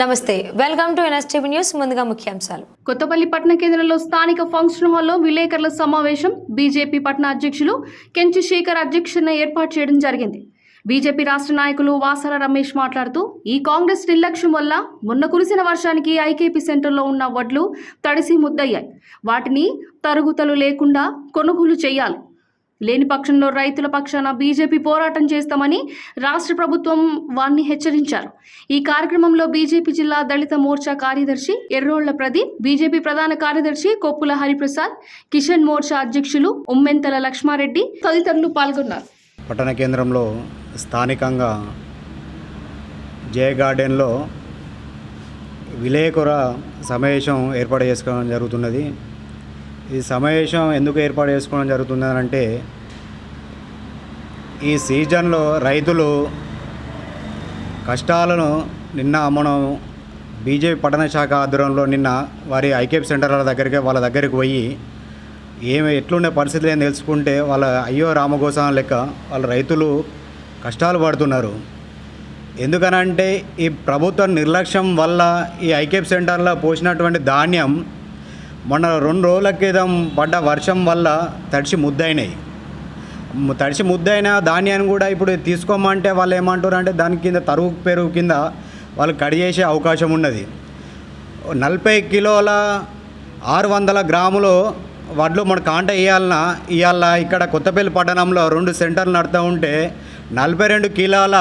నమస్తే welcome to NSTV news ముందుగా ముఖ్యాంశాలు. కొత్తపల్లి పట్టణ కేంద్రంలో స్థానిక ఫంక్షన్ హాల్లో విలేకరుల సమావేశం బీజేపీ పట్టణ అధ్యక్షులు కెంచి శేఖర్ అధ్యక్షతన ఏర్పాటు చేయడం జరిగింది. బీజేపీ రాష్ట్ర నాయకులు వాసర రమేష్ మాట్లాడుతూ ఈ కాంగ్రెస్ నిర్లక్ష్యం వల్ల మొన్న కురిసిన వర్షానికి ఐకేపీ సెంటర్లో ఉన్న వడ్లు తడిసి ముద్దయ్యాయి. వాటిని తరుగుతలు లేకుండా కొనుగోలు చేయాలి. లేని పక్షంలో రైతుల పక్షాన బీజేపీ పోరాటం చేస్తామని రాష్ట్ర ప్రభుత్వం వారిని హెచ్చరించారు. ఈ కార్యక్రమంలో బీజేపీ జిల్లా దళిత మోర్చా కార్యదర్శి ఎర్రోళ్ళ ప్రదీప్ బీజేపీ ప్రధాన కార్యదర్శి కొప్పుల హరిప్రసాద్ కిషన్ మోర్చా అధ్యక్షులు ఉమ్మెంతల లక్ష్మారెడ్డి తదితరులు పాల్గొన్నారు. పట్టణ కేంద్రంలో స్థానికంగా జయ గార్డెన్లో విలేకరుల సమావేశం ఏర్పాటు చేసుకోవడం జరుగుతున్నది. ఈ సమావేశం ఎందుకు ఏర్పాటు చేసుకోవడం జరుగుతుంది అంటే ఈ సీజన్లో రైతులు కష్టాలను నిన్న మనం బీజేపీ పట్టణ శాఖ ఆధ్వర్యంలో నిన్న వారి ఐకేప్ సెంటర్ల దగ్గరికి వాళ్ళ దగ్గరికి పోయి ఏమి ఎట్లుండే పరిస్థితులు ఏం తెలుసుకుంటే వాళ్ళ అయ్యో రామగోసం లెక్క వాళ్ళ రైతులు కష్టాలు పడుతున్నారు. ఎందుకనంటే ఈ ప్రభుత్వ నిర్లక్ష్యం వల్ల ఈ ఐకేప్ సెంటర్లో పోసినటువంటి ధాన్యం మొన్న రెండు రోజుల క్రితం పడ్డ వర్షం వల్ల తడిసి ముద్దయినాయి. తడిసి ముద్దైన ధాన్యాన్ని కూడా ఇప్పుడు తీసుకోమంటే వాళ్ళు ఏమంటారు అంటే దాని కింద తరుగు పెరుగు కింద వాళ్ళు కడిగేసే అవకాశం ఉన్నది. నలభై కిలోల ఆరు వందల గ్రాములు వడ్లు మన కాంట ఇవ్వాలన్నా ఇవాళ ఇక్కడ కొత్తపల్లి పట్టణంలో రెండు సెంటర్లు నడుతూ ఉంటే నలభై రెండు కిలోల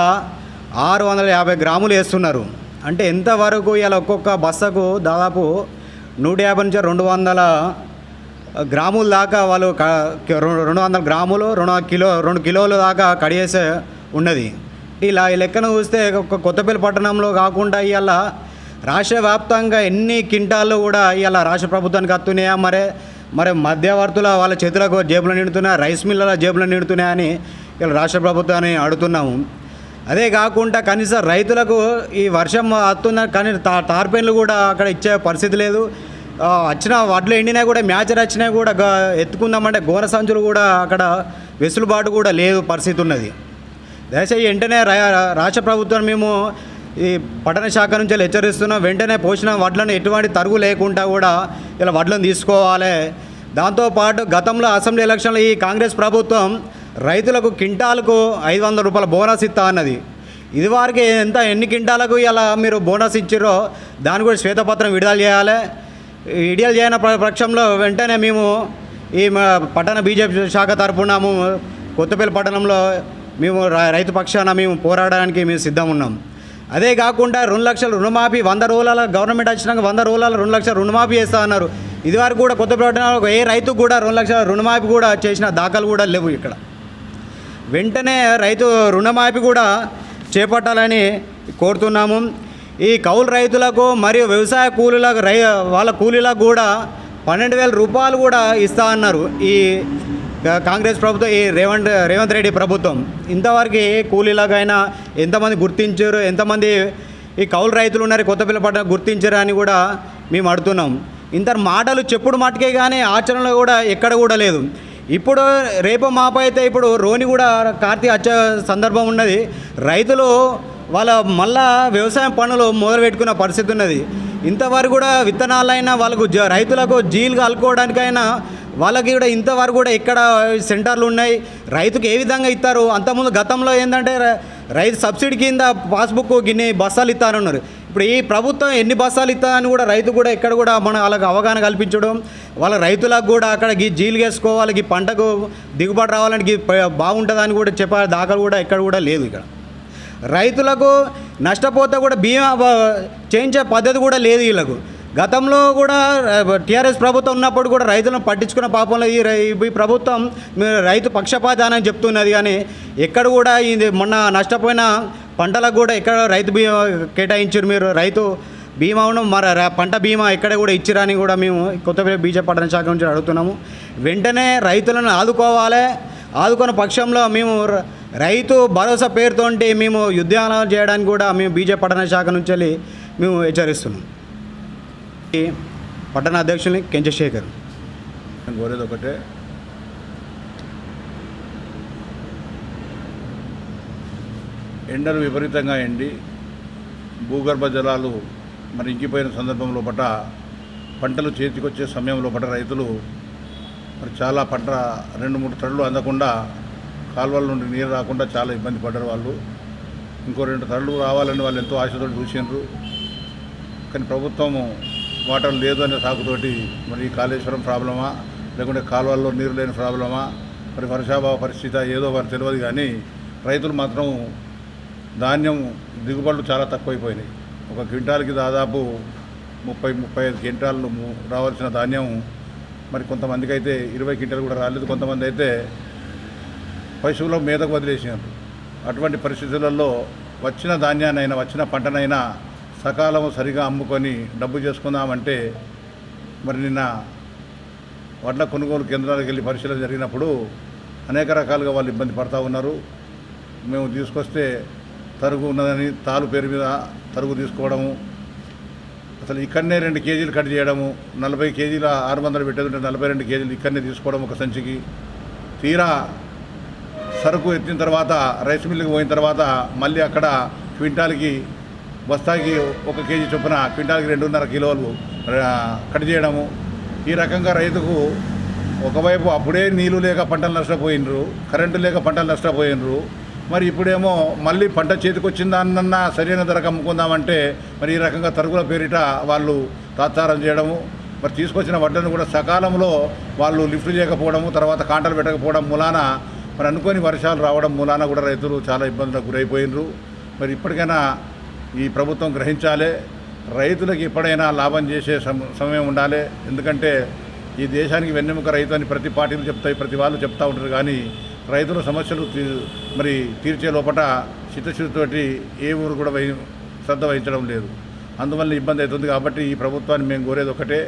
ఆరు వందల యాభై గ్రాములు వేస్తున్నారు. అంటే ఎంతవరకు ఇలా ఒక్కొక్క బస్సకు దాదాపు నూట యాభై నుంచి రెండు వందల గ్రాముల దాకా వాళ్ళు రెండు వందల గ్రాములు రెండు కిలో రెండు కిలోల దాకా కడిగేసే ఉన్నది. ఇలా ఈ లెక్కన చూస్తే కొత్తపల్లి పట్టణంలో కాకుండా ఇవాళ రాష్ట్ర వ్యాప్తంగా ఎన్ని కింటాల్లో కూడా ఇవాళ రాష్ట్ర ప్రభుత్వానికి వస్తున్నాయా మరే మరి మధ్యవర్తుల వాళ్ళ చేతులకు జేబులు నిండుతున్నాయి? రైస్ మిల్లల జేబులు నిండుతున్నాయని ఇలా రాష్ట్ర ప్రభుత్వాన్ని అడుగుతున్నాము. అదే కాకుండా కనీసం రైతులకు ఈ వర్షం వస్తున్న కానీ తా టార్పెన్లు కూడా అక్కడ ఇచ్చే పరిస్థితి లేదు. వచ్చిన వడ్లు ఎండినా కూడా మ్యాచర్ వచ్చినా కూడా గా- ఎత్తుకుందామంటే ఘోర సంచులు కూడా అక్కడ వెసులుబాటు కూడా లేదు పరిస్థితి ఉన్నది. దయచేసి వెంటనే రాష్ట్ర ప్రభుత్వం మేము ఈ పట్టణ శాఖ నుంచి హెచ్చరిస్తున్నాం. వెంటనే పోసిన వడ్లను ఎటువంటి తరుగు లేకుండా కూడా ఇలా వడ్లను తీసుకోవాలి. దాంతోపాటు గతంలో అసెంబ్లీ ఎలక్షన్లో ఈ కాంగ్రెస్ ప్రభుత్వం రైతులకు కింటాలకు ఐదు వందల రూపాయల బోనస్ ఇస్తా అన్నది. ఇదివరకు ఎంత ఎన్ని కింటాలకు ఇలా మీరు బోనస్ ఇచ్చారో దాని కూడా శ్వేతపత్రం విడుదల చేయాలి. విడుదల చేయని ప- పక్షంలో వెంటనే మేము ఈ మా పట్టణ బీజేపీ శాఖ తరఫున కొత్తపల్లి పట్టణంలో మేము రైతు పక్షాన మేము పోరాడడానికి మేము సిద్ధం ఉన్నాం. అదే కాకుండా రెండు లక్షల రుణమాఫీ వంద రోజుల గవర్నమెంట్ వచ్చినాక వంద రోజుల రెండు లక్షల రుణమాఫీ చేస్తా అన్నారు. ఇదివరకు కూడా కొత్త పట్టణంలో ఏ రైతుకు కూడా రెండు లక్షల రుణమాఫీ కూడా చేసిన దాఖలు కూడా లేవు ఇక్కడ. వెంటనే రైతు రుణమాఫీ కూడా చేపట్టాలని కోరుతున్నాము. ఈ కౌలు రైతులకు మరియు వ్యవసాయ కూలీలకు రై వాళ్ళ కూలీలకు కూడా పన్నెండు వేల రూపాయలు కూడా ఇస్తా అన్నారు ఈ కాంగ్రెస్ ప్రభుత్వం ఈ రేవంత్ రేవంత్ రెడ్డి ప్రభుత్వం. ఇంతవరకు ఏ కూలీలకైనా ఎంతమంది గుర్తించారు ఎంతమంది ఈ కౌలు రైతులు ఉన్నారు కొత్తపల్లి పట్ల గుర్తించారు అని కూడా మేము అడుగుతున్నాం. ఇంత మాటలు చెప్పుడు మాటకే కానీ ఆచరణలో కూడా ఎక్కడ కూడా లేదు. ఇప్పుడు రేపు మాప అయితే ఇప్పుడు రోని కూడా కార్తీక వచ్చే సందర్భం ఉన్నది. రైతులు వాళ్ళ మళ్ళా వ్యవసాయం పనులు మొదలు పెట్టుకున్న పరిస్థితి ఉన్నది. ఇంతవరకు కూడా విత్తనాలైనా వాళ్ళకు జ- రైతులకు జీలు కలుపుకోవడానికైనా వాళ్ళకి కూడా ఇంతవరకు కూడా ఇక్కడ సెంటర్లు ఉన్నాయి? రైతుకు ఏ విధంగా ఇస్తారు? అంతకుముందు గతంలో ఏంటంటే రైతు సబ్సిడీ కింద పాస్బుక్ గిన్ని బస్సాలు ఇస్తారన్నారు ఇప్పుడు ఈ ప్రభుత్వం ఎన్ని బస్సాలు ఇస్తుందని కూడా రైతు కూడా ఎక్కడ కూడా మన వాళ్ళకి అవగాహన కల్పించడం వాళ్ళ రైతులకు కూడా అక్కడ గీ జీలు వేసుకోవాలి గీ పంటకు దిగుబడి రావాలని గీ బాగుంటుందని కూడా చెప్పే దాఖలు కూడా ఎక్కడ కూడా లేదు ఇక్కడ. రైతులకు నష్టపోతే కూడా బీమా చేయించే పద్ధతి కూడా లేదు వీళ్ళకు. గతంలో కూడా టీఆర్ఎస్ ప్రభుత్వం ఉన్నప్పుడు కూడా రైతులను పట్టించుకున్న పాపంలో ఈ రై- ఈ ప్రభుత్వం రైతు పక్షపాతానని చెప్తున్నది. కానీ ఎక్కడ కూడా ఇది మొన్న నష్టపోయిన పంటలకు కూడా ఎక్కడ రైతు బీమా కేటాయించారు మీరు? రైతు బీమాను మరి పంట బీమా ఎక్కడ కూడా ఇచ్చిరని కూడా మేము కొత్తపల్లి బీజేపీ పట్టణ శాఖ నుంచి అడుగుతున్నాము. వెంటనే రైతులను ఆదుకోవాలి. ఆదుకున్న పక్షంలో మేము రైతు భరోసా పేరుతోటి మేము ఉద్యానం చేయడానికి కూడా మేము బీజేపీ పట్టణ శాఖ నుంచి వెళ్ళి మేము హెచ్చరిస్తున్నాం. పట్టణ అధ్యక్షుల్ని కెంచశేఖర్. కోరేది ఒకటే ఎండలు విపరీతంగా ఎండి భూగర్భ జలాలు మరి ఇంకిపోయిన సందర్భంలో పట్ల పంటలు చేతికొచ్చే సమయంలో పట్ల రైతులు మరి చాలా పంట రెండు మూడు తడులు అందకుండా కాలువల నుండి నీరు రాకుండా చాలా ఇబ్బంది పడ్డారు వాళ్ళు. ఇంకో రెండు తడులు రావాలని వాళ్ళు ఎంతో ఆశతో చూసిండ్రు. కానీ ప్రభుత్వము వాటర్ లేదు అనే సాకుతోటి మరి ఈ కాళేశ్వరం ప్రాబ్లమా లేకుంటే కాలువల్లో నీరు లేని ప్రాబ్లమా మరి వర్షాభావ పరిస్థితి ఏదో వారు తెలియదు కానీ రైతులు మాత్రం ధాన్యం దిగుబడులు చాలా తక్కువైపోయినాయి. ఒక క్వింటాల్కి దాదాపు ముప్పై ముప్పై ఐదు క్వింటాలు రావాల్సిన ధాన్యం మరి కొంతమందికి అయితే ఇరవై క్వింటాలు కూడా రాలేదు. కొంతమంది అయితే పశువుల మీదకు వదిలేసినారు. అటువంటి పరిస్థితులలో వచ్చిన ధాన్యాన్నైనా వచ్చిన పంటనైనా సకాలం సరిగా అమ్ముకొని డబ్బు చేసుకుందామంటే మరి నిన్న వడ్ల కొనుగోలు కేంద్రాలకు వెళ్ళి పరిశీలన జరిగినప్పుడు అనేక రకాలుగా వాళ్ళు ఇబ్బంది పడతా ఉన్నారు. మేము తీసుకొస్తే తరుగు ఉన్నదని తాలు పేరు మీద తరుగు తీసుకోవడము అసలు ఇక్కడనే రెండు కేజీలు కట్ చేయడము నలభై కేజీల ఆరు వందలు పెట్టేది ఉంటే నలభై రెండు కేజీలు ఇక్కడనే తీసుకోవడం ఒక సంచికి. తీరా సరుకు ఎత్తిన తర్వాత రైస్ మిల్లుకి పోయిన తర్వాత మళ్ళీ అక్కడ క్వింటాల్కి బస్తాకి ఒక కేజీ చొప్పున క్వింటాల్కి రెండున్నర కిలోలు కట్ చేయడము. ఈ రకంగా రైతుకు ఒకవైపు అప్పుడే నీళ్ళు లేక పంటలు నష్టపోయినరు కరెంటు లేక పంటలు నష్టపోయినరు. మరి ఇప్పుడేమో మళ్ళీ పంట చేతికొచ్చిందా అన్న సరైన ధరకు అమ్ముకుందామంటే మరి ఈ రకంగా తరుగుల పేరిట వాళ్ళు తాత్సారం చేయడము మరి తీసుకొచ్చిన వడ్లను కూడా సకాలంలో వాళ్ళు లిఫ్ట్ చేయకపోవడము తర్వాత కాంటలు పెట్టకపోవడం మూలాన మరి అనుకోని వర్షాలు రావడం మూలాన కూడా రైతులు చాలా ఇబ్బందులకు గురైపోయినరు. మరి ఇప్పటికైనా ఈ ప్రభుత్వం గ్రహించాలి. రైతులకు ఎప్పుడైనా లాభం చేసే సమ- సమయం ఉండాలి. ఎందుకంటే ఈ దేశానికి వెన్నెముక రైతు అని ప్రతి పార్టీలు చెప్తాయి ప్రతి వాళ్ళు చెప్తూ ఉంటారు. కానీ రైతుల సమస్యలు తీ మరి తీర్చే లోపట చిత్తశుద్ధితోటి ఏ ఊరు కూడా వహి శ్రద్ధ వహించడం లేదు. అందువల్ల ఇబ్బంది అవుతుంది కాబట్టి ఈ ప్రభుత్వాన్ని మేము కోరేది ఒకటే.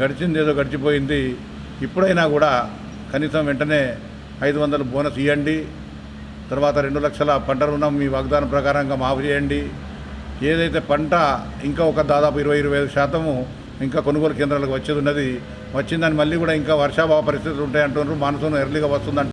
గడిచింది ఏదో గడిచిపోయింది. ఇప్పుడైనా కూడా కనీసం వెంటనే ఐదు వందలు బోనస్ ఇవ్వండి తర్వాత రెండు లక్షల పంట రుణం మీ వాగ్దానం ప్రకారంగా మాఫ్ చేయండి. ఏదైతే పంట ఇంకా ఒక దాదాపు ఇరవై ఇరవై ఐదు శాతము ఇంకా కొనుగోలు కేంద్రాలకు వచ్చేది ఉన్నది వచ్చిందని మళ్ళీ కూడా ఇంకా వర్షాభావ పరిస్థితులు ఉంటాయంటున్నారు మాన్సూన్ ఎర్లీగా వస్తుందంట